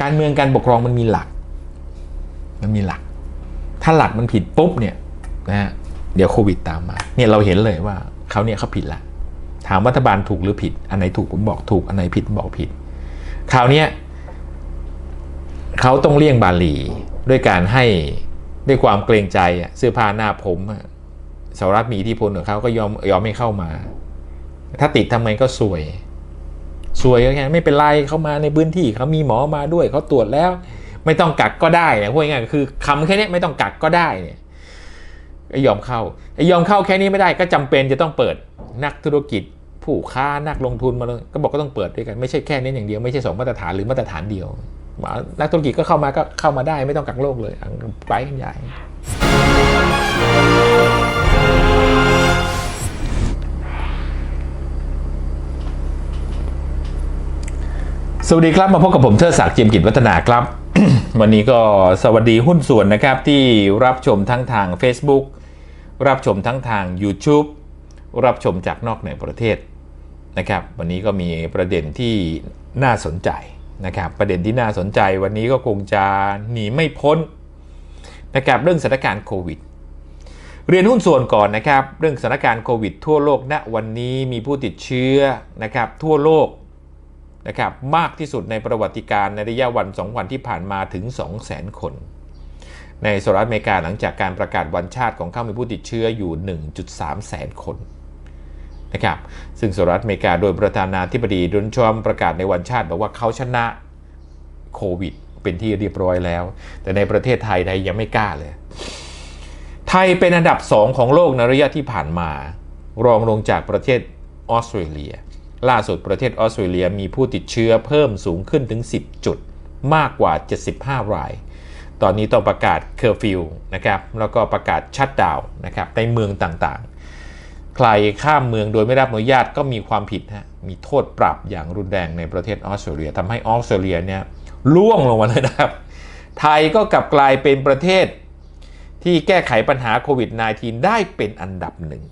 การเมืองการปกครองมันมีหลัก มันมีหลัก ถ้าหลักมันผิดปุ๊บเนี่ยนะฮะเดี๋ยวโควิดตามมาเนี่ยเราเห็นเลยว่าเขาเนี่ยเขาผิดละถามรัฐบาลถูกหรือผิด อันไหนถูกผมบอกถูก อันไหนผิดผมบอกผิด คราวนี้เขาต้องเลี่ยงบาลีด้วยการให้ด้วยความเกรงใจเสื้อผ้าหน้าผมสหรัฐมีอิทธิพลของเขาก็ยอมยอมไม่เข้ามา ถ้าติดทำไงก็สวย สวยก็แค่ไม่เป็นไรเขามาในพื้นที่เขามีหมอมาด้วยเขาตรวจแล้ว ไม่ต้องกักก็ได้นี่ยพูดง่ายคือคำแค่นี้ไม่ต้องกักก็ได้เนี่ยก็ยอมเข้าไอยอมเข้าแค่นี้ไม่ได้ก็จำเป็นจะต้องเปิดนักธุรกิจ ผู้ค้านักลงทุนมาเลยก็บอกก็ต้องเปิดด้วยกันไม่ใช่แค่นี้อย่างเดียวไม่ใช่สองมาตรฐานหรือมาตรฐานเดียวนักธุรกิจก็เข้ามาก็เข้ามาได้ไม่ต้องกักโรคเลยไปกันใหญ่ สวัสดีครับมาพบกับผมเทิดศักดิ์เจียมกิจวัฒนาครับ วันนี้ก็สวัสดีหุ้นส่วนนะครับที่รับชมทั้งทาง Facebook รับชมทั้งทาง YouTube รับชมจากนอกในประเทศนะครับ วันนี้ก็มีประเด็นที่น่าสนใจนะครับ ประเด็นที่น่าสนใจวันนี้ก็คงจะหนีไม่พ้นนะครับเรื่องสถานการณ์โควิดเรียนหุ้นส่วนก่อนนะครับ เรื่องสถานการณ์โควิดทั่วโลกณวันนี้มีผู้ติดเชื้อนะครับทั่วโลก นะครับมากที่สุดในประวัติการในระยะวัน 2 วันที่ผ่านมาถึง 200,000 คน ในสหรัฐอเมริกาหลังจากการประกาศวันชาติของเขามีผู้ติดเชื้ออยู่ 1.3 แสนคนนะครับซึ่งสหรัฐอเมริกาโดยประธานาธิบดีโดนชมประกาศในวันชาติบอกว่าเขาชนะโควิดเป็นที่เรียบร้อยแล้ว แต่ในประเทศไทยไทยยังไม่กล้าเลย ไทยเป็นอันดับ2ของโลกในระยะที่ผ่านมา รองลงจากประเทศออสเตรเลีย ล่าสุดประเทศออสเตรเลียมีผู้ติดเชื้อเพิ่มสูงขึ้นถึง 10 จุดมากกว่า 75 ราย ตอนนี้ต้องประกาศเคอร์ฟิวนะครับแล้วก็ประกาศชัดดาวนะครับในเมืองต่างๆ ใครข้ามเมืองโดยไม่รับอนุญาตก็มีความผิดฮะมีโทษปรับอย่างรุนแรงในประเทศออสเตรเลียทำให้ออสเตรเลียเนี่ยล่วงลงมาเลยนะครับ ไทยก็กลับกลายเป็นประเทศที่แก้ไขปัญหาโควิด -19 ได้เป็นอันดับหนึ่ง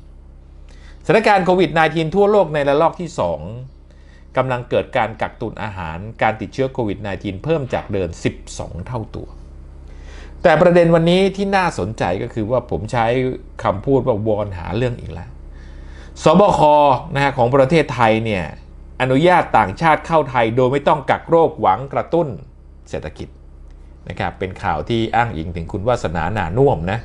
ถานการณ์โควิด -19 ทั่วโลกในระลอกที่ 2กำลังเกิดการกักตุนอาหารการติดเชื้อโควิด -19 เพิ่มจากเดิม 12 เท่าตัว แต่ประเด็นวันนี้ที่น่าสนใจก็คือว่าผมใช้คำพูดว่าวอนหาเรื่องอีกแล้ว สบคนะฮะของประเทศไทยเนี่ยอนุญาตต่างชาติเข้าไทยโดยไม่ต้องกักโรคหวังกระตุ้นเศรษฐกิจนะครับเป็นข่าวที่อ้างอิงถึงคุณวาสนาหนานุ่วมนะ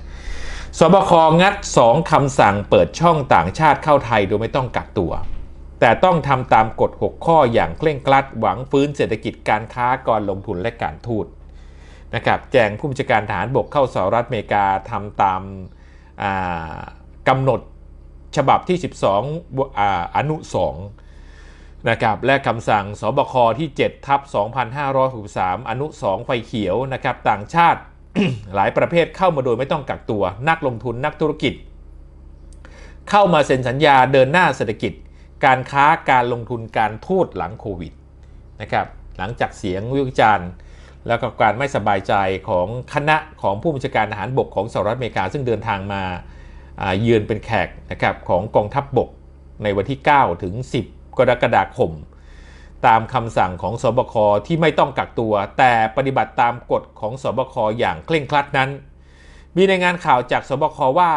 สบคงัด 2 คำสั่งเปิดช่องต่างชาติเข้าไทยโดยไม่ต้องกักตัว แต่ต้องทำตามกฎ 6 ข้ออย่างเคร่งครัด หวังฟื้นเศรษฐกิจการค้าการลงทุนและการทูตนะครับแจงผู้บัญชาการทหารบกเข้าสหรัฐอเมริกาทำตามกำหนดฉบับที่ 12ออนุ 2 นะครับ และคำสั่งสบคที่7ทับ2563 อนุ 2 ไฟเขียวนะครับ ต่างชาติ หลายประเภทเข้ามาโดยไม่ต้องกักตัว นักลงทุนนักธุรกิจ เข้ามาเซ็นสัญญาเดินหน้าเศรษฐกิจ การค้าการลงทุนการทูตหลังโควิดนะครับหลังจากเสียงวิจารณ์ แล้วก็การไม่สบายใจของคณะของผู้บัญชาการทหารบกของสหรัฐอเมริกา ซึ่งเดินทางมาเยือนเป็นแขกนะครับของกองทัพบบกในวันที่ 9 ถึง 10 กรกฎาคม ตามคำสั่งของสบคที่ไม่ต้องกักตัว แต่ปฏิบัติตามกฎของสบคอย่างเคร่งครัดนั้น มีในงานข่าวจากสบคว่า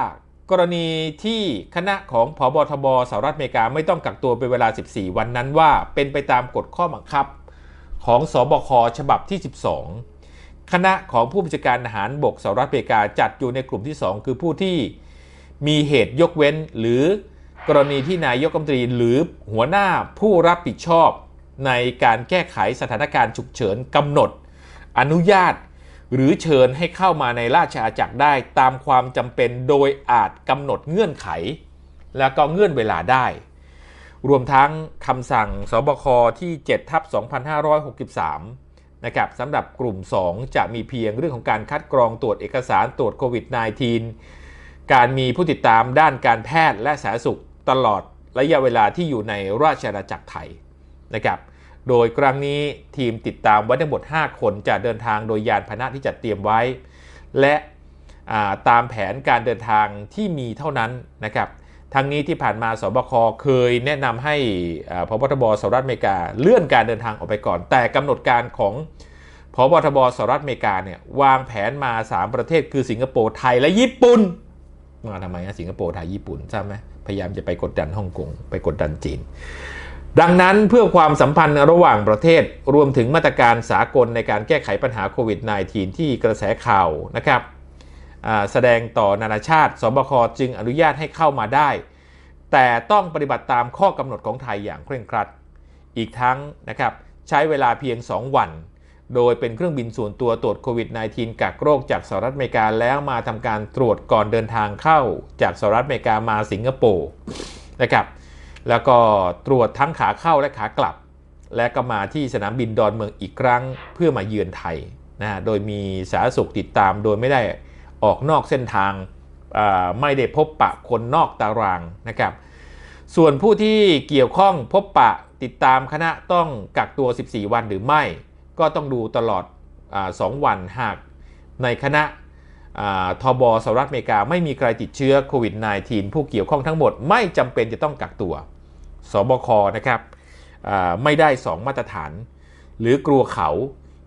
กรณีที่คณะของพบทบสหรัฐอเมริกาไม่ต้องกักตัวเป็นเวลา 14 วันนั้นว่าเป็นไปตามกฎข้อบังคับ ของสบคฉบับที่ 12 คณะของผู้บัญชาการทหารบกสหรัฐอเมริกาจัดอยู่ในกลุ่มที่ 2 คือผู้ที่มีเหตุยกเว้น หรือกรณีที่นายกรัฐมนตรีหรือหัวหน้าผู้รับผิดชอบ ในการแก้ไขสถานการณ์ฉุกเฉินกำหนด อนุญาต หรือเชิญให้เข้ามาในราชอาณาจักรได้ตามความจำเป็นโดยอาจกำหนดเงื่อนไข และก็เงื่อนเวลาได้ รวมทั้งคำสั่งสบคที่7ทับ2563นะครับสำหรับกลุ่ม 2 จะมีเพียงเรื่องของการคัดกรองตรวจเอกสารตรวจโควิด -19 การมีผู้ติดตามด้านการแพทย์และสาธารณสุขตลอดระยะเวลาที่อยู่ในราชอาณาจักรไทย นะครับโดยครั้งนี้ทีมติดตามไว้ทั้งหมด 5 คนจะเดินทางโดยยานพาหนะที่จัดเตรียมไว้ และตามแผนการเดินทางที่มีเท่านั้นนะครับทั้งนี้ที่ผ่านมาสบคเคยแนะนำให้พบทบสหรัฐอเมริกาเลื่อนการเดินทางออกไปก่อน แต่กำหนดการของพพบทบสหรัฐอเมริกาเนี่ยวางแผนมา 3 ประเทศคือสิงคโปร์ไทยและญี่ปุ่นมาทำไมอะสิงคโปร์ไทยญี่ปุ่นทราบไหมพยายามจะไปกดดันฮ่องกงไปกดดันจีน ดังนั้นเพื่อความสัมพันธ์ระหว่างประเทศรวมถึงมาตรการสากลในการแก้ไขปัญหาโควิด -19 ที่กระแสข่าวนะครับแสดงต่อนานาชาติ สบคจึงอนุญาตให้เข้ามาได้ แต่ต้องปฏิบัติตามข้อกำหนดของไทยอย่างเคร่งครัด อีกทั้งนะครับใช้เวลาเพียง 2 วัน โดยเป็นเครื่องบินส่วนตัวตรวจโควิด -19 กักโรคจากสหรัฐอเมริกาแล้วมาทำการตรวจก่อนเดินทางเข้าจากสหรัฐอเมริกามาสิงคโปร์นะครับ แล้วก็ตรวจทั้งขาเข้าและขากลับ และก็มาที่สนามบินดอนเมืองอีกครั้งเพื่อมาเยือนไทยนะโดยมีสาธารณสุขติดตามโดยไม่ได้ออกนอกเส้นทางไม่ได้พบปะคนนอกตารางนะครับ ส่วนผู้ที่เกี่ยวข้องพบปะติดตามคณะต้องกักตัว 14 วันหรือไม่ ก็ต้องดูตลอดอาสองวันหากในคณะอ่าทบสหรัฐอเมริกาไม่มีใครติดเชื้อโควิด -19 ผู้เกี่ยวข้องทั้งหมดไม่จำเป็นจะต้องกักตัว สบคนะครับไม่ได้ 2 มาตรฐาน หรือกลัวเขา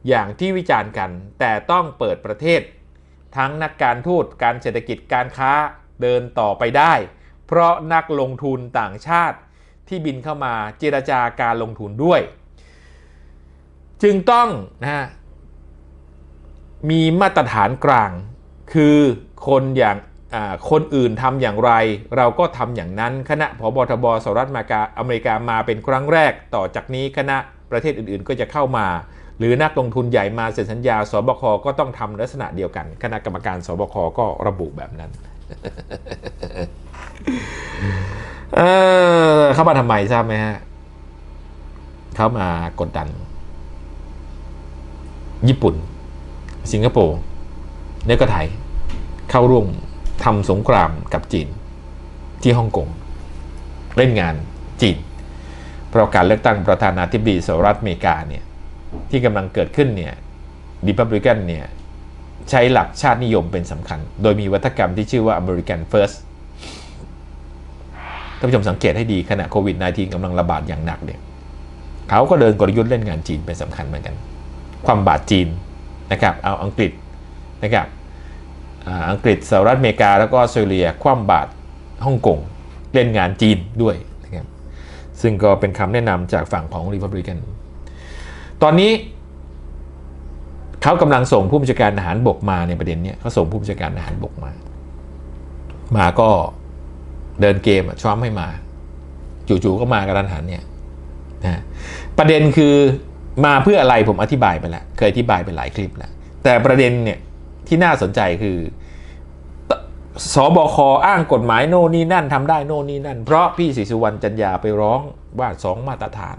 อย่างที่วิจารณ์กัน แต่ต้องเปิดประเทศ ทั้งนักการทูตการเศรษฐกิจการค้าเดินต่อไปได้ เพราะนักลงทุนต่างชาติที่บินเข้ามาเจรจาการลงทุนด้วย จึงต้องนะฮะมีมาตรฐานกลาง คือคนอย่าง คนอื่นทำอย่างไร เราก็ทำอย่างนั้น คณะพบทบสหรัฐอเมริกาอเมริกามาเป็นครั้งแรก ต่อจากนี้คณะประเทศอื่นๆ ก็จะเข้ามา หรือนักลงทุนใหญ่มาเซ็นสัญญาสบคก็ต้องทำลักษณะเดียวกัน คณะกรรมการสบคก็ระบุแบบนั้นเออเข้ามาทำไมทราบไหมฮะ เขามากดดัน ญี่ปุ่น สิงคโปร์และก็ไทย เข้าร่วม ทำสงครามกับจีน ที่ฮ่องกงเล่นงานจีน เพราะการเลือกตั้งประธานาธิบดีสหรัฐอเมริกาเนี่ยที่กำลังเกิดขึ้นเนี่ยดิพับลิกันเนี่ยใช้หลักชาตินิยมเป็นสำคัญ โดยมีวัฒกรรมที่ชื่อว่า American First ท่านผู้ชมสังเกตให้ดีขณะโควิด -19 กำลังระบาดอย่างหนักเนี่ยเขาก็เดินกลยุทธ์เล่นงานจีนเป็นสำคัญเหมือนกัน ความบาดจีนนะครับ เอาอังกฤษนะครับ อังกฤษสหรัฐอเมริกา แล้วก็ออสเตรเลีย คว่ำบาตรฮ่องกงเล่นงานจีนด้วยนะครับซึ่งก็เป็นคำแนะนำจากฝั่งของรีพับลิกันตอนนี้เขากำลังส่งผู้บัญชาการทหารบกมาในประเด็นนี้เขาส่งผู้บัญชาการทหารบกมา มาก็เดินเกมอะทรัมป์ให้มา จู่ๆก็มากระทันหันเนี่ยนะประเด็นคือมาเพื่ออะไรผมอธิบายไปแล้ว เคยอธิบายไปหลายคลิปแล้ว แต่ประเด็นเนี่ย ที่น่าสนใจคือสบคอ้างกฎหมายโน่นนี่นั่นทำได้โน่นนี่นั่น เพราะพี่ศรีสุวรรณจันยาไปร้องว่าสองมาตรฐาน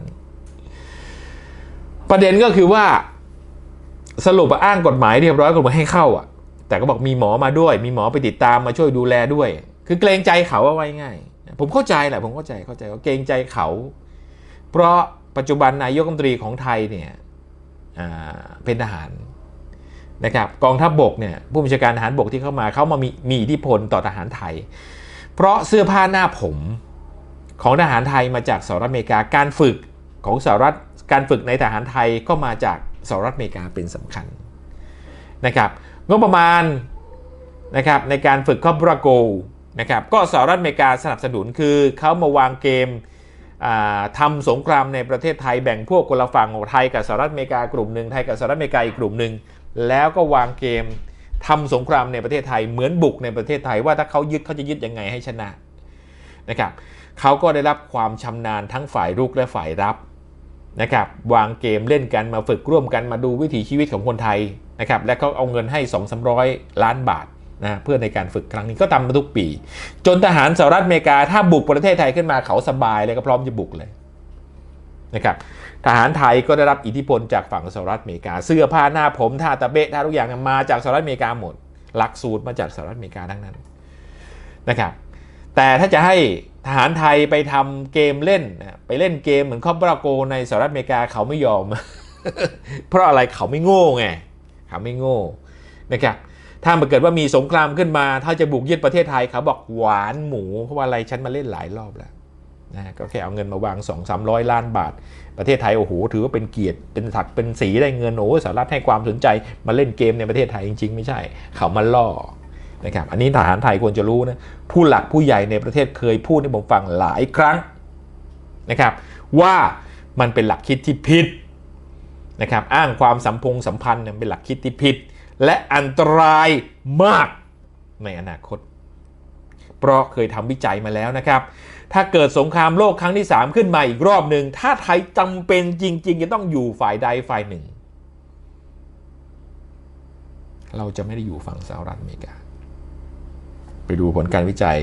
ประเด็นก็คือว่าสรุปว่าอ้างกฎหมายเรียบร้อยกฎหมายให้เข้าอะ แต่ก็บอกมีหมอมาด้วย มีหมอไปติดตามมาช่วยดูแลด้วย คือเกรงใจเขาเอาไว้ง่าย ผมเข้าใจแหละผมเข้าใจเข้าใจว่าเกรงใจเขา เพราะปัจจุบันนายกรัฐมนตรีของไทยเนี่ยเป็นทหาร นะครับกองทัพบบกเนี่ยผู้บัญชาการทหารบกที่เข้ามาเขามามีมีอิทธิพลต่อทหารไทย เพราะเสื้อผ้าหน้าผมของทหารไทยมาจากสหรัฐอเมริกาการฝึกของสหรัฐการฝึกในทหารไทยก็มาจากสหรัฐอเมริกาเป็นสำคัญนะครับงบประมาณนะครับในการฝึกคอปราโกนะครับก็สหรัฐอเมริกาสนับสนุนคือเขามาวางเกมอ่าทำสงครามในประเทศไทยแบ่งพวกคนละฝั่งของไทยกับสหรัฐอเมริกากลุ่มหนึ่งไทยกับสหรัฐอเมริกาอีกกลุ่มหนึ่ง แล้วก็วางเกมทำสงครามในประเทศไทยเหมือนบุกในประเทศไทยว่าถ้าเขายึดเขาจะยึดยังไงให้ชนะนะครับเขาก็ได้รับความชำนาญทั้งฝ่ายรุกและฝ่ายรับนะครับวางเกมเล่นกันมาฝึกร่วมกันมาดูวิถีชีวิตของคนไทยนะครับและเขาเอาเงินให้ 2 3 0 0 ล้านบาทนะเพื่อในการฝึกครั้งนี้ก็ทำมาทุกปี จนทหารสหรัฐอเมริกาถ้าบุกประเทศไทยขึ้นมาเขาสบายเลยก็พร้อมจะบุกเลย นะครับทหารไทยก็ได้รับอิทธิพลจากฝั่งสหรัฐอเมริกา เสื้อผ้าหน้าผมท่าตะเบะท่าทุกอย่างมาจากสหรัฐอเมริกาหมด หลักสูตรมาจากสหรัฐอเมริกาทั้งนั้นนะครับแต่ถ้าจะให้ทหารไทยไปทำเกมเล่น ไปเล่นเกมเหมือนคอปราโกในสหรัฐอเมริกาเขาไม่ยอม เพราะอะไรเขาไม่โง่ไงเขาไม่โง่นะครับถ้าเกิดว่ามีสงครามขึ้นมา ถ้าจะบุกยึดประเทศไทยเขาบอกหวานหมูเพราะว่าอะไรฉันมาเล่นหลายรอบแล้ว นะก็แค่เอาเงินมาวาง 2 3 0 0 ล้านบาท ประเทศไทยโอ้โหถือว่าเป็นเกียรติเป็นถักเป็นสีได้เงินโอ้สหรัฐให้ความสนใจมาเล่นเกมในประเทศไทยจริงๆ ไม่ใช่ เขามาล่อนะครับอันนี้ทหารไทยควรจะรู้นะผู้หลักผู้ใหญ่ในประเทศเคยพูดให้ผมฟังหลายครั้งนะครับว่ามันเป็นหลักคิดที่ผิดนะครับอ้างความสัมพงสัมพันธ์เป็นหลักคิดที่ผิด และอันตรายมากในอนาคต เพราะเคยทำวิจัยมาแล้วนะครับ ถ้าเกิดสงครามโลกครั้งที่ 3 ขึ้นมาอีกรอบหนึ่งถ้าไทยจำเป็นจริง ๆ จะต้องอยู่ฝ่ายใดฝ่ายหนึ่ง เราจะไม่ได้อยู่ฝั่งสหรัฐอเมริกา ไปดูผลการวิจัย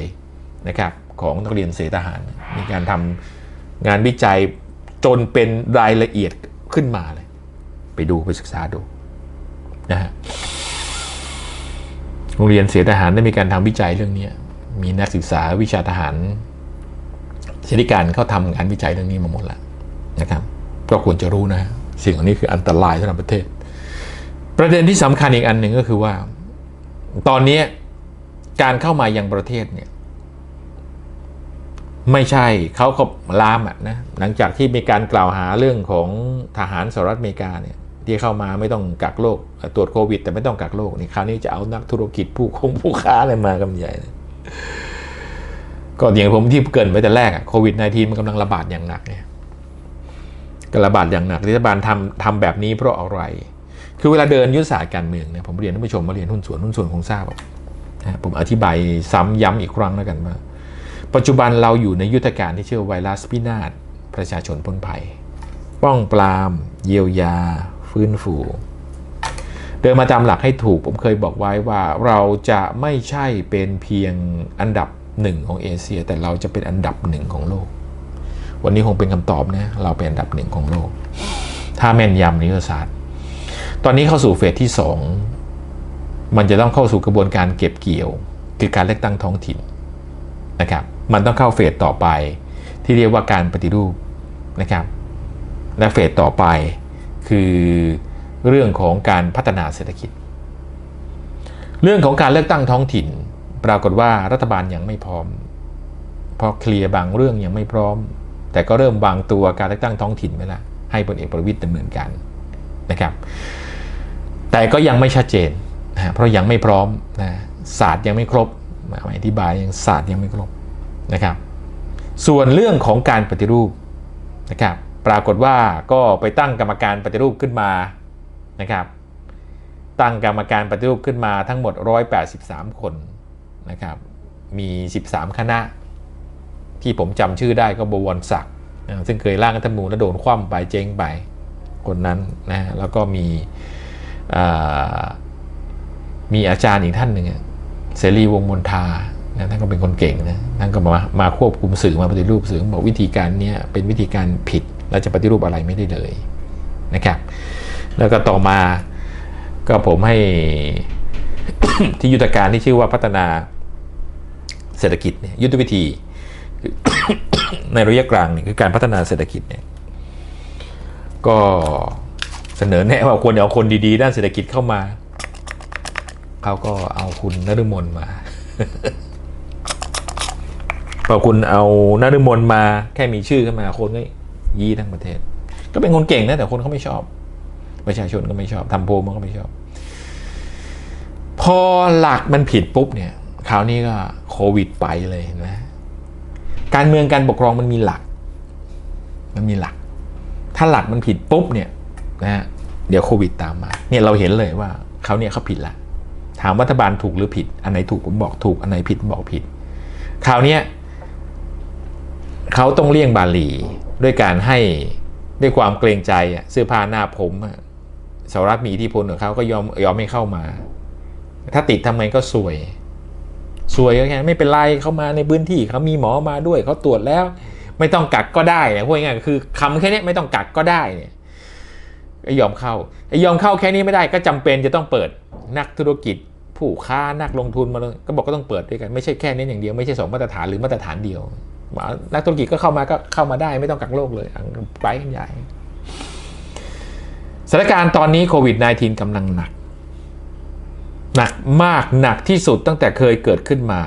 นะครับของนักเรียนเสทหาร มีการทำงานวิจัยจนเป็นรายละเอียดขึ้นมาเลย ไปดูไปศึกษาดูนะฮะโรงเรียนเสทหารได้มีการทำวิจัยเรื่องนี้มีนักศึกษาวิชาทหาร เสรีการเขาทำงานวิจัยเรื่องนี้มาหมดแล้วนะครับ ก็ควรจะรู้นะสิ่งเหล่านี้คืออันตรายสำหรับประเทศ ประเด็นที่สำคัญอีกอันหนึ่งก็คือว่า ตอนนี้การเข้ามายังประเทศเนี่ยไม่ใช่เขาเขาลามอะนะหลังจากที่มีการกล่าวหาเรื่องของทหารสหรัฐอเมริกาเนี่ยที่เข้ามาไม่ต้องกักโรคตรวจโควิด แต่ไม่ต้องกักโรคนี่คราวนี้จะเอานักธุรกิจผู้คงผู้ค้าอะไรมากันใหญ่ ก็อย่างผมที่เกินไปแต่แรกอะโควิด -19 มันกำลังระบาดอย่างหนักเนี่ยกระบาดอย่างหนักรัฐบาลทำทำแบบนี้เพราะอะไร คือเวลาเดินยุทธศาสตร์การเมืองเนี่ยผมเรียนท่านผู้ชมมาเรียนหุ้นส่วนหุ้นส่วนคงทราบนะผมอธิบายซ้ำย้ำอีกครั้งแล้วกันว่า ปัจจุบันเราอยู่ในยุทธการที่เชื่อไวรัสพินาศประชาชนพ้นภัย ป้องปราม เยียวยา ฟื้นฟูเดินมาตามหลักให้ถูกผมเคยบอกไว้ว่าเราจะไม่ใช่เป็นเพียงอันดับ หนึ่งของเอเชีย แต่เราจะเป็นอันดับหนึ่งของโลก วันนี้คงเป็นคำตอบนะเราเป็นอันดับหนึ่งของโลก ถ้าแม่นยำนยุทธศาสตร์ ตอนนี้เข้าสู่เฟสที่สองมันจะต้องเข้าสู่กระบวนการเก็บเกี่ยว คือการเลือกตั้งท้องถิ่นนะครับ มันต้องเข้าเฟสต่อไปที่เรียกว่าการปฏิรูปนะครับ และเฟสต่อไปคือเรื่องของการพัฒนาเศรษฐกิจ เรื่องของการเลือกตั้งท้องถิ่น ปรากฏว่ารัฐบาลยังไม่พร้อมเพราะเคลียร์บางเรื่องยังไม่พร้อม แต่ก็เริ่มวางตัวการเลือกตั้งท้องถิ่นไว้ละให้พลเอกประวิตยดำเนินการนะครับ แต่ก็ยังไม่ชัดเจนนะเพราะยังไม่พร้อมนะศาสตร์ยังไม่ครบมาอธิบายยังศาสตร์ยังไม่ครบนะครับ ส่วนเรื่องของการปฏิรูปนะครับ ปรากฏว่าก็ไปตั้งกรรมการปฏิรูปขึ้นมานะครับ ตั้งกรรมการปฏิรูปขึ้นมาทั้งหมด 183 คน นะครับมี 13 คณะ ที่ผมจำชื่อได้ก็บวรศักดิ์ซึ่งเคยร่างรัฐธรรมนูญแล้วโดนคว่ำไปเจ๊งไปคนนั้นนะแล้วก็มีมีอาจารย์อีกท่านหนึ่งเสรีวงมนทานะท่านก็เป็นคนเก่งนะท่านก็มามาควบคุมสื่อมาปฏิรูปสื่อบอกวิธีการนี้เป็นวิธีการผิดเราจะปฏิรูปอะไรไม่ได้เลยนะครับแล้วก็ต่อมาก็ผมให้ที่ยุทธการที่ชื่อว่าพัฒนา เศรษฐกิจเนี่ยยุทธวิธี ในระยะกลางเนี่ยคือการพัฒนาเศรษฐกิจเนี่ยก็เสนอแนะว่าควรเอาคนดีๆ ด้านเศรษฐกิจเข้ามาเขาก็เอาคุณนฤมลมาพอคุณเอานฤมลมาแค่มีชื่อขึ้นมาคนก็ยี้ทั้งประเทศ ก็เป็นคนเก่งนะแต่คนเขาไม่ชอบ ประชาชนก็ไม่ชอบทำโพลมันก็ไม่ชอบ พอหลักมันผิดปุ๊บเนี่ย คราวนี้ก็โควิดไปเลยนะ การเมืองการปกครองมันมีหลัก มันมีหลัก ถ้าหลักมันผิดปุ๊บเนี่ยนะเดี๋ยวโควิดตามมา เนี่ยเราเห็นเลยว่าเขาเนี่ยเขาผิดละ ถามรัฐบาลถูกหรือผิด อันไหนถูกผมบอกถูก อันไหนผิดบอกผิด คราวนี้เขาต้องเลี่ยงบาลีด้วยการให้ด้วยความเกรงใจเสื้อผ้าหน้าผมสหรัฐมีอิทธิพลของเขาก็ยอมยอมไม่เข้ามา ถ้าติดทำไงก็สวย สวยก็แค่ไม่เป็นไรเขามาในพื้นที่เขามีหมอมาด้วยเขาตรวจแล้ว ไม่ต้องกักก็ได้นะพูดง่ายๆคือคำแค่นี้ไม่ต้องกักก็ได้เนี่ยก็ยอมเข้าไอยอมเข้าแค่นี้ไม่ได้ก็จำเป็นจะต้องเปิดนักธุรกิจ ผู้ค้านักลงทุนมาเลยก็บอกก็ต้องเปิดด้วยกันไม่ใช่แค่นี้อย่างเดียวไม่ใช่สองมาตรฐานหรือมาตรฐานเดียวนักธุรกิจก็เข้ามาก็เข้ามาได้ไม่ต้องกักโรคเลยไปกันใหญ่สถานการณ์ตอนนี้โควิด -19 กำลังหนัก หนักมากหนักที่สุดตั้งแต่เคยเกิดขึ้นมา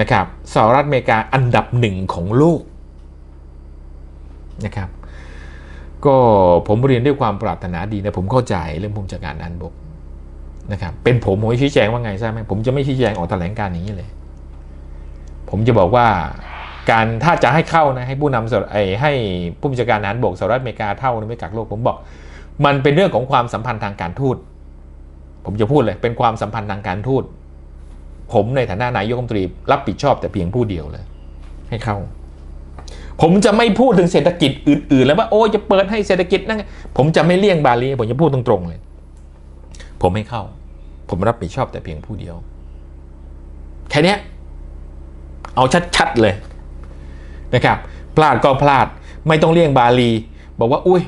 นะครับสหรัฐอเมริกาอันดับหนึ่งของโลกนะครับก็ผมเรียนด้วยความปรารถนาดีนะผมเข้าใจเรื่องภูมิจัดการทหารบกนะครับเป็นผมผมจะชี้แจงว่าไงทราบไหมผมจะไม่ชี้แจงออกแถลงการอย่างนี้เลย ผมจะบอกว่าการถ้าจะให้เข้านะให้ผู้นำสหไอ้ให้ผู้บัญชาการทหารบกสหรัฐอเมริกาเท่าไม่กักโลกผมบอก มันเป็นเรื่องของความสัมพันธ์ทางการทูต ผมจะพูดเลยเป็นความสัมพันธ์ทางการทูตผมในฐานะนายกรัฐมนตรีรับผิดชอบแต่เพียงผู้เดียวเลย ให้เข้า ผมจะไม่พูดถึงเศรษฐกิจอื่น ๆ แล้วว่าโอ้จะเปิดให้เศรษฐกิจนั่นไงผมจะไม่เลี่ยงบาลีผมจะพูดตรงๆเลย ผมไม่เข้า ผมรับผิดชอบแต่เพียงผู้เดียวแค่นี้เอาชัดๆเลยนะครับ พลาดก็พลาดไม่ต้องเลี่ยงบาลี บอกว่า อุ้ย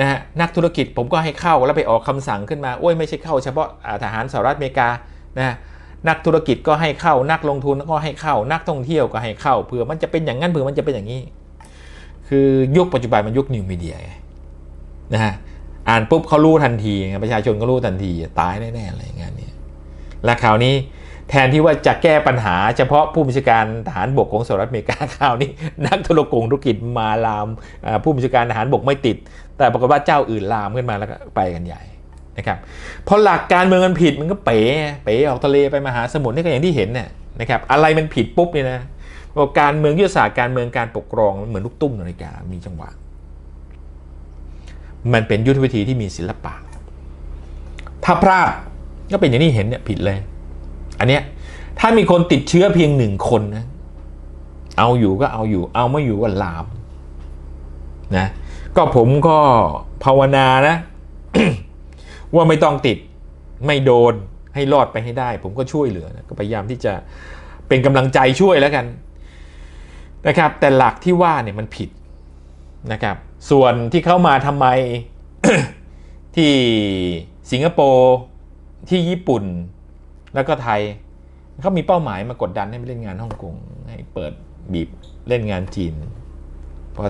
นะฮะนักธุรกิจผมก็ให้เข้าแล้วไปออกคำสั่งขึ้นมาโอ้ยไม่ใช่เข้าเฉพาะทหารสหรัฐอเมริกานะฮะนักธุรกิจก็ให้เข้านักลงทุนก็ให้เข้านักท่องเที่ยวก็ให้เข้าเผื่อมันจะเป็นอย่างนั้นเผื่อมันจะเป็นอย่างนี้ คือยุคปัจจุบันมันยุคนิวมีเดียนะฮะอ่านปุ๊บเขารู้ทันทีประชาชนก็รู้ทันทีตายแน่ๆอะไรอย่างเงี้ยนี่และคราวนี้แทนที่ว่าจะแก้ปัญหาเฉพาะผู้บัญชาการทหารบกของสหรัฐอเมริกาคราวนี้ นักธุรกงธุรกิจมาลามผู้บัญชาการทหารบกไม่ติด แต่ปรากฏว่าเจ้าอื่นลามขึ้นมาแล้วก็ไปกันใหญ่นะครับพราะหลักการเมืองมันผิดมันก็เป๋เป๋ออกทะเลไปมหาสมุทรนี่ก็อย่างที่เห็นเนี่ยนะครับอะไรมันผิดปุ๊บเนี่ยนะกการเมืองยุทธศาสตร์การเมืองการปกครองมันเหมือนลูกตุ้มนาฬิกามีจังหวะ มันเป็นยุทธวิธีที่มีศิลปะ ถ้าพลาดก็เป็นอย่างที่เห็นเนี่ยผิดเลย อันเนี้ยถ้ามีคนติดเชื้อเพียงหนึ่งคนนะเอาอยู่ก็เอาอยู่ เอาไม่อยู่ก็ลามนะ ก็ผมก็ภาวนานะ ว่าไม่ต้องติดไม่โดนให้รอดไปให้ได้ ผมก็ช่วยเหลือนะก็พยายามที่จะเป็นกำลังใจช่วยแล้วกันนะครับ แต่หลักที่ว่าเนี่ยมันผิดนะครับ ส่วนที่เข้ามาทำไมที่สิงคโปร์ที่ญี่ปุ่นแล้วก็ไทยเขามีเป้าหมายมากดดันให้ไปเล่นงานฮ่องกงให้เปิดบีบเล่นงานจีนเพราะ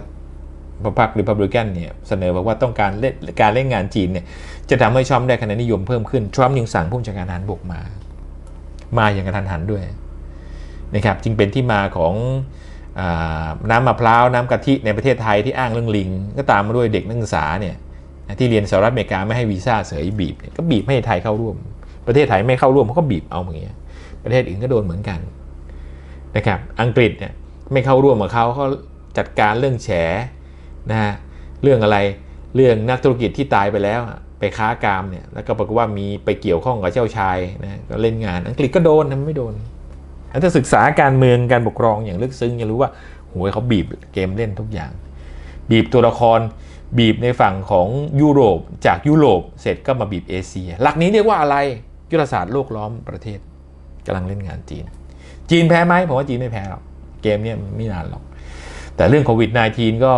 พรรคริพับลิกันเนี่ยเสนอบอกว่าต้องการเล่นการเล่นงานจีนเนี่ยจะทำให้ชอมได้คะแนนนิยมเพิ่มขึ้น ทรัมป์ยังสั่งผู้บัญชาการทหารบกมา มาอย่างกระทันหันด้วยนะครับจึงเป็นที่มาของอน้ำมะพร้าวน้ำกะทิในประเทศไทยที่อ้างเรื่องลิง ก็ตามมาด้วยเด็กนักศึกษาเนี่ยที่เรียนสหรัฐอเมริกาไม่ให้วีซ่าเสยบีบก็บีบให้ไทยเข้าร่วม ประเทศไทยไม่เข้าร่วมเขาก็บีบเอาอย่างเงี้ยประเทศอื่นก็โดนเหมือนกันนะครับอังกฤษเนี่ยไม่เข้าร่วมกับเขาเขาจัดการเรื่องแฉ นะฮะเรื่องอะไรเรื่องนักธุรกิจที่ตายไปแล้วไปค้ากามเนี่ยแล้วก็ปรากฏว่ามีไปเกี่ยวข้องกับเจ้าชายนะก็เล่นงาน อังกฤษก็โดนทำไมไม่โดนถ้าศึกษาการเมืองการปกครองอย่างลึกซึ้งจะรู้ว่าโหยเขาบีบเกมเล่นทุกอย่าง บีบตัวละครบีบในฝั่งของยุโรปจากยุโรปเสร็จก็มาบีบเอเชีย หลักนี้เรียกว่าอะไรยุทธศาสตร์โลกล้อมประเทศกำลังเล่นงานจีน จีนแพ้ไหมผมว่าจีนไม่แพ้หรอกเกมเนี้ยไม่นานหรอก แต่เรื่องโควิด -19 ก็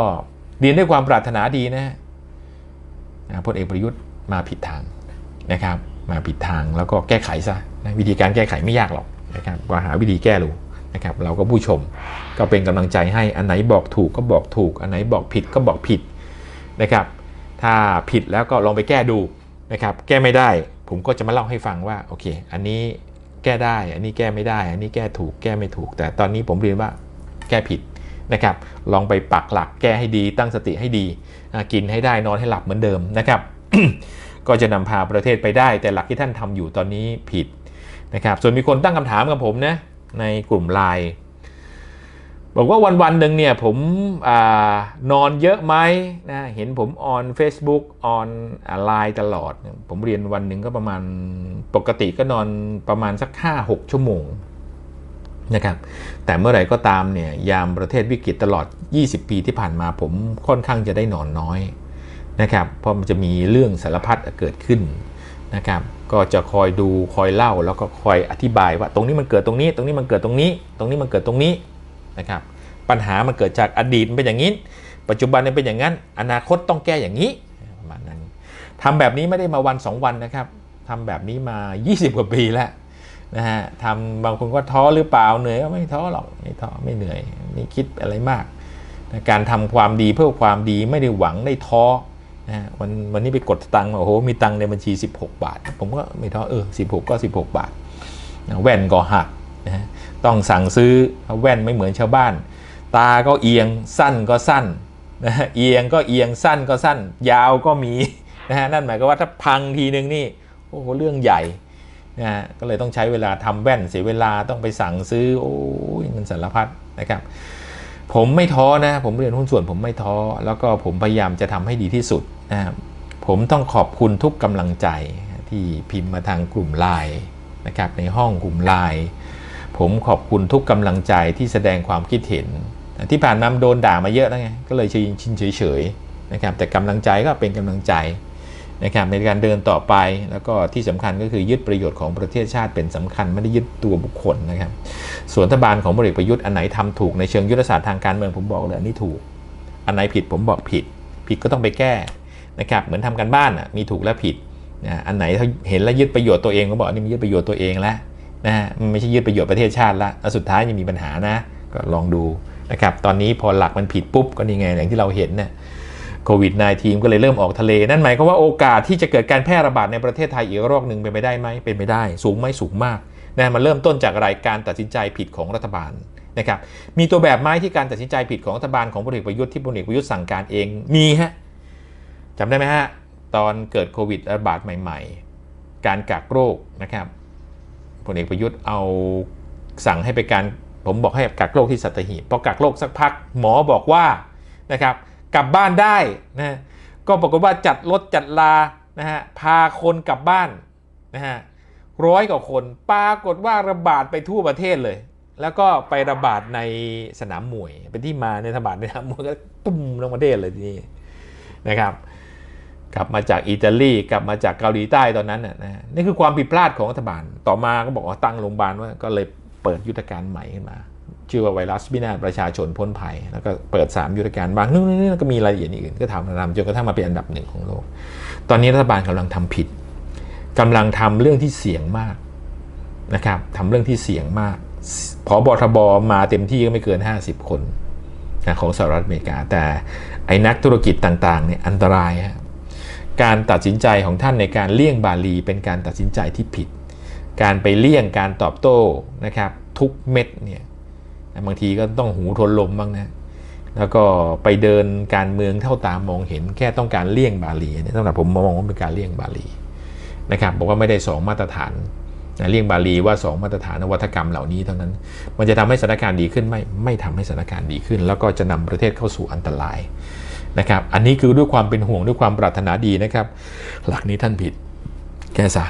เรียนด้วยความปรารถนาดีนะฮะพลเอกประยุทธ์มาผิดทางนะครับ มาผิดทางแล้วก็แก้ไขซะนะวิธีการแก้ไขไม่ยากหรอกนะครับก็หาวิธีแก้ดูนะครับ เราก็ผู้ชมก็เป็นกำลังใจให้อันไหนบอกถูกก็บอกถูก อันไหนบอกผิดก็บอกผิดนะครับ ถ้าผิดแล้วก็ลองไปแก้ดูนะครับ แก้ไม่ได้ ผมก็จะมาเล่าให้ฟังว่าโอเค อันนี้แก้ได้ อันนี้แก้ไม่ได้ อันนี้แก้ถูกแก้ไม่ถูก แต่ตอนนี้ผมเรียนว่าแก้ผิด นะครับลองไปปักหลักแก้ให้ดีตั้งสติให้ดีกินให้ได้นอนให้หลับเหมือนเดิมนะครับก็จะนำพาประเทศไปได้ แต่หลักที่ท่านทำอยู่ตอนนี้ผิดนะครับส่วนมีคนตั้งคำถามกับผมนะในกลุ่มไลน์บอกว่าวันวันหนึ่งเนี่ยผมอนอนเยอะไหมนะเห็นผมออน Facebook ออนไลน์ตลอด ผมเรียนวันหนึ่งก็ประมาณปกติก็นอนประมาณสัก 5-6 ชั่วโมง นะครับแต่เมื่อไหร่ก็ตามเนี่ยยามประเทศวิกฤตตลอด 20 ปีที่ผ่านมาผมค่อนข้างจะได้นอนน้อยนะครับเพราะมันจะมีเรื่องสารพัดเกิดขึ้นนะครับก็จะคอยดูคอยเล่าแล้วก็คอยอธิบายว่าตรงนี้มันเกิดตรงนี้ ตรงนี้มันเกิดตรงนี้ ตรงนี้มันเกิดตรงนี้นะครับปัญหามันเกิดจากอดีตมันเป็นอย่างนี้ ปัจจุบันมันเป็นอย่างนั้น อนาคตต้องแก้อย่างนี้ประมาณนั้นทำแบบนี้ไม่ได้มาวัน 2 วันนะครับทำแบบนี้มา 20 กว่าปีแล้ว นะฮะทำบางคนก็ท้อหรือเปล่าเหนื่อยก็ไม่ท้อหรอกไม่ท้อไม่เหนื่อยไม่คิดอะไรมากนะการทำความดีเพื่อความดีไม่ได้หวังได้ท้อนะฮะวันวันนี้ไปกดตังค์โอ้โหมีตังค์ในบัญชี 16 บาท ผมก็ไม่ท้อเออ16 ก็ 16 บาทนะแว่นก็หักนะต้องสั่งซื้อแว่นไม่เหมือนชาวบ้าน ตาก็เอียงสั้นก็สั้นนะเอียงก็เอียงสั้นก็สั้น ยาวก็มีนะฮะนั่นหมายความว่าถ้าพังทีนึงนี่โอ้โหเรื่องใหญ่ นะฮะก็เลยต้องใช้เวลาทำแว่นเสียเวลาต้องไปสั่งซื้อโอ้ยมันสารพัดนะครับ ผมไม่ท้อนะผมเรียนหุ้นส่วนผมไม่ท้อแล้วก็ผมพยายามจะทำให้ดีที่สุดนะครับผมต้องขอบคุณทุกกำลังใจที่พิมพ์มาทางกลุ่มไลน์นะครับในห้องกลุ่มไลน์ผมขอบคุณทุกกำลังใจที่แสดงความคิดเห็น ที่ผ่านมาโดนด่ามาเยอะแล้วไงก็เลยชินเฉยๆนะครับแต่กำลังใจก็เป็นกำลังใจ นะครับในการเดินต่อไปแล้วก็ที่สำคัญก็คือยึดประโยชน์ของประเทศชาติเป็นสำคัญไม่ได้ยึดตัวบุคคลนะครับ ส่วนรัฐบาลของพลเอกประยุทธ์อันไหนทำถูกในเชิงยุทธศาสตร์ทางการเมืองผมบอกเลยอันนี้ถูก อันไหนผิดผมบอกผิด ผิดก็ต้องไปแก้นะครับเหมือนทำกันบ้านอะมีถูกและผิดนะอันไหนเห็นแล้วยึดประโยชน์ตัวเองก็บอกอันนี่มันยึดประโยชน์ตัวเองแล้วนะฮะมันไม่ใช่ยึดประโยชน์ประเทศชาติละแล้วสุดท้ายยังมีปัญหานะก็ลองดูนะครับตอนนี้พอหลักมันผิดปุ๊บก็นี่ไงอย่างที่เราเห็นเนี่ย โควิด -19 ก็เลยเริ่มออกทะเล นั่นหมายความว่าโอกาสที่จะเกิดการแพร่ระบาดในประเทศไทยอีกรอบหนึ่งเป็นไปได้ไหมเป็นไปได้ สูงไหมสูงมากนะมันเริ่มต้นจากรายการตัดสินใจผิดของรัฐบาลนะครับมีตัวแบบไหมที่การตัดสินใจผิดของรัฐบาลของพลเอกประยุทธ์ที่พลเอกประยุทธ์สั่งการเองมีฮะจำได้ไหมฮะตอนเกิดโควิดระบาดใหม่ ๆ การกักโรคนะครับพลเอกประยุทธ์เอาสั่งให้ไปการผมบอกให้กักโรคที่สัตหีบพอกักโรคสักพักหมอบอกว่านะครับ กลับบ้านได้นะก็ปรากฏว่าจัดรถจัดลานะฮะพาคนกลับบ้านนะฮะร้อยกว่าคนปรากฏว่าระบาดไปทั่วประเทศเลย แล้วก็ไประบาดในสนามมวย เป็นที่มาในระบาดในสนามมวยก็ตุ้มลงประเทศเลยทีนี้นะครับกลับมาจากอิตาลีกลับมาจากเกาหลีใต้ตอนนั้นน่ะนะนี่คือความผิดพลาดของรัฐบาล ต่อมาก็บอกว่าตั้งโรงพยาบาลว่าก็เลยเปิดยุทธการใหม่ขึ้นมา ชื่อว่าไวรัสวินาศประชาชนพ้นภัย แล้วก็เปิด 3 ยุทธการบางนู่นนี่ก็มีรายละเอียดอื่นก็ทำทำจนกระทั่งมาเป็นอันดับหนึ่งของโลก ตอนนี้รัฐบาลกำลังทำผิดกำลังทำเรื่องที่เสี่ยงมากนะครับทำเรื่องที่เสี่ยงมากพอบทบมาเต็มที่ก็ไม่เกิน 50 คนนะของสหรัฐอเมริกา แต่ไอ้นักธุรกิจต่างๆเนี่ยอันตรายฮะการตัดสินใจของท่านในการเลี่ยงบาลีเป็นการตัดสินใจที่ผิด การไปเลี่ยงการตอบโต้นะครับทุกเม็ดเนี่ย บางทีก็ต้องหูทนลมบ้างนะแล้วก็ไปเดินการเมืองเท่าตามองเห็นแค่ต้องการเลี่ยงบาลีเนี่ยสำหรับผมมองว่าเป็นการเลี่ยงบาลีนะครับบอกว่าไม่ได้ 2 มาตรฐานนะเลี่ยงบาลีว่า 2 มาตรฐานนวัตกรรมเหล่านี้เท่านั้น มันจะทำให้สถานการณ์ดีขึ้นไม่ไม่ทำให้สถานการณ์ดีขึ้น แล้วก็จะนำประเทศเข้าสู่อันตรายนะครับอันนี้คือด้วยความเป็นห่วงด้วยความปรารถนาดีนะครับ หลักนี้ท่านผิดแก้ซะ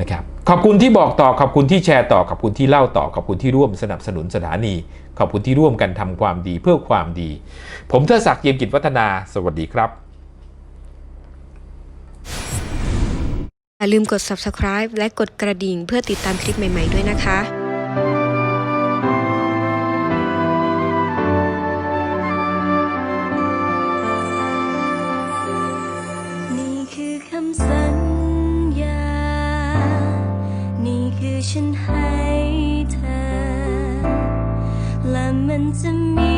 นะครับขอบคุณที่บอกต่อขอบคุณที่แชร์ต่อขอบคุณที่เล่าต่อขอบคุณที่ร่วมสนับสนุนสถานี ขอบคุณที่ร่วมกันทำความดีเพื่อความดี ผมเทดศักดิ์เยี่ยมกิจวัฒนา สวัสดีครับ อย่าลืมกด subscribe และกดกระดิ่งเพื่อติดตามคลิปใหม่ ๆ ด้วยนะคะ มัน